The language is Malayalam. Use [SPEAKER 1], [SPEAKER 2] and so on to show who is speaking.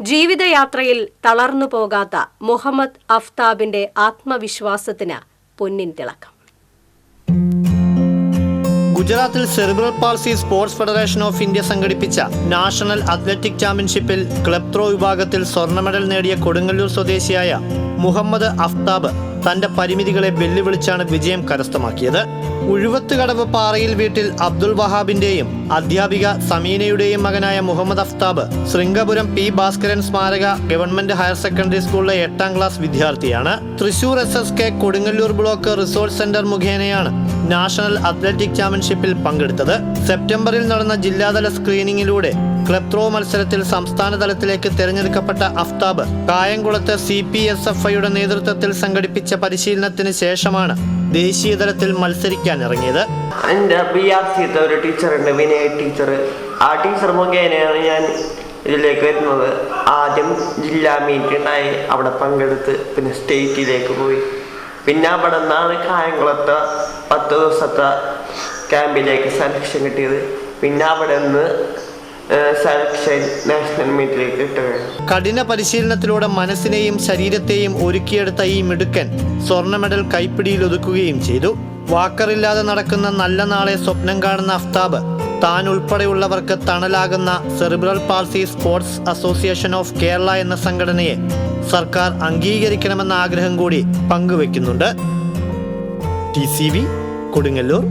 [SPEAKER 1] ജീവിതയാത്രയിൽ തളർന്നു പോകാത്ത മുഹമ്മദ് അഫ്താബിന്റെ ആത്മവിശ്വാസത്തിന് പൊന്നിൻ തിളക്കം.
[SPEAKER 2] ഗുജറാത്തിൽ cerebral palsy sports federation of India സംഘടിപ്പിച്ച നാഷണൽ അത്ലറ്റിക് ചാമ്പ്യൻഷിപ്പിൽ ക്ലബ് ത്രോ വിഭാഗത്തിൽ സ്വർണ മെഡൽ നേടിയ കൊടുങ്ങല്ലൂർ സ്വദേശിയായ മുഹമ്മദ് അഫ്താബ് തന്റെ പരിമിതികളെ വെല്ലുവിളിച്ചാണ് വിജയം കരസ്ഥമാക്കിയത്. ഉഴുവത്തുകടവ് പാറയിൽ വീട്ടിൽ അബ്ദുൽ വഹാബിന്റെയും അധ്യാപിക സമീനയുടെയും മകനായ മുഹമ്മദ് അഫ്താബ് ശൃംഗപുരം പി ഭാസ്കരൻ സ്മാരക ഗവൺമെന്റ് ഹയർ സെക്കൻഡറി സ്കൂളിലെ എട്ടാം ക്ലാസ് വിദ്യാർത്ഥിയാണ്. Thrissur S S K Kodungallur block resort centre മുഖേനയാണ് നാഷണൽ അത്ലറ്റിക് ചാമ്പ്യൻഷിപ്പിൽ പങ്കെടുത്തത്. സെപ്റ്റംബറിൽ നടന്ന ജില്ലാതല സ്ക്രീനിങ്ങിലൂടെ ക്ലബ് ത്രോ മത്സരത്തിൽ സംസ്ഥാന തലത്തിലേക്ക് തിരഞ്ഞെടുക്കപ്പെട്ട അഫ്താബ് കായംകുളത്ത് സി പി എസ് എഫ് ഐയുടെ നേതൃത്വത്തിൽ സംഘടിപ്പിച്ച പരിശീലനത്തിന് ശേഷമാണ് ദേശീയ തലത്തിൽ മത്സരിക്കാൻ ഇറങ്ങിയത്.
[SPEAKER 3] എന്റെ ബി ആർ സിത്തെ ഒരു ടീച്ചറുണ്ട് വിനയ് ടീച്ചർ ആ ടീച്ചർ മുഖേനയാണ് ഞാൻ ഇതിലേക്ക് വരുന്നത്. ആദ്യം ജില്ലാ മീറ്റ് ഉണ്ടായി അവിടെ പങ്കെടുത്ത് പിന്നെ സ്റ്റേറ്റിലേക്ക് പോയി. പിന്നെ അവിടെ നിന്നാണ് കായംകുളത്തെ പത്ത് ദിവസത്തെ ക്യാമ്പിലേക്ക് സെലക്ഷൻ കിട്ടിയത്. പിന്നെ അവിടെ നിന്ന്
[SPEAKER 2] കഠിന പരിശീലനത്തിലൂടെ മനസ്സിനെയും ശരീരത്തെയും ഒരുക്കിയെടുത്ത ഈ മിടുക്കൻ സ്വർണ മെഡൽ കൈപ്പിടിയിൽ ഒതുക്കുകയും ചെയ്തു. വാക്കറില്ലാതെ നടക്കുന്ന നല്ല നാളെ സ്വപ്നം കാണുന്ന അഫ്താബ് താൻ ഉൾപ്പെടെയുള്ളവർക്ക് തണലാകുന്ന cerebral palsy sports association of Kerala എന്ന സംഘടനയെ സർക്കാർ അംഗീകരിക്കണമെന്ന ആഗ്രഹം കൂടി പങ്കുവെക്കുന്നുണ്ട്. T C V Kodungallur.